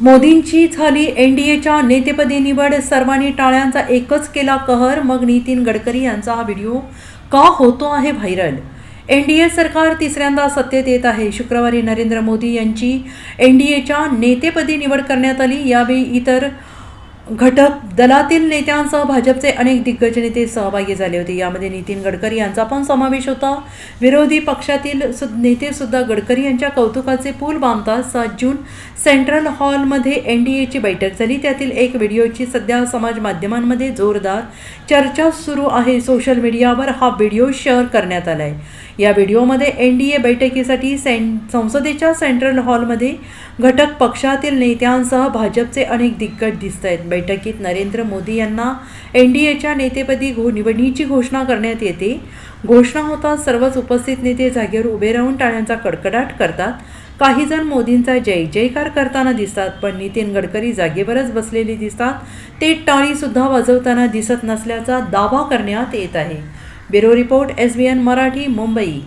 मोदींची झाली एनडीएच्या नेतेपदी निवड सर्वांनी टाळ्यांचा एकच केला कहर मग नितीन गडकरी यांचा हा व्हिडिओ का होतो आहे व्हायरल? एनडीए सरकार तिसऱ्यांदा सत्तेत येत आहे. शुक्रवारी नरेंद्र मोदी यांची एनडीएच्या नेतेपदी निवड करण्यात आली. यावेळी इतर घटक दलातील नेत्यांसह भाजपचे अनेक दिग्गज नेते सहभागी झाले होते. यामध्ये नितीन गडकरी यांचा पण समावेश होता. विरोधी पक्षातील सु नेतेसुद्धा गडकरी यांच्या कौतुकाचे पूल बांधतात. सात जून सेंट्रल हॉलमध्ये एन डी एची बैठक झाली. त्यातील एक व्हिडिओची सध्या समाज माध्यमांमध्ये जोरदार चर्चा सुरू आहे. सोशल मीडियावर हा व्हिडिओ शेअर करण्यात आला आहे या व्हिडिओमध्ये एन डी ए बैठकीसाठी सें संसदेच्या सेंट्रल हॉलमध्ये घटक पक्षातील नेत्यांसह भाजपचे अनेक दिग्गज दिसत आहेत बैठकीत नरेंद्र मोदी यांना एन डी एच्या नेतेपदी घो निवडणीची घोषणा करण्यात येते. घोषणा होताच सर्वच उपस्थित नेते जागेवर उभे राहून टाळ्यांचा कडकडाट करतात. काही जण मोदींचा जय जयकार करताना दिसतात पण नितीन गडकरी जागेवरच बसलेले दिसतात. ते टाळीसुद्धा वाजवताना दिसत नसल्याचा दावा करण्यात येत आहे. Bureau report S B N Marathi Mumbai.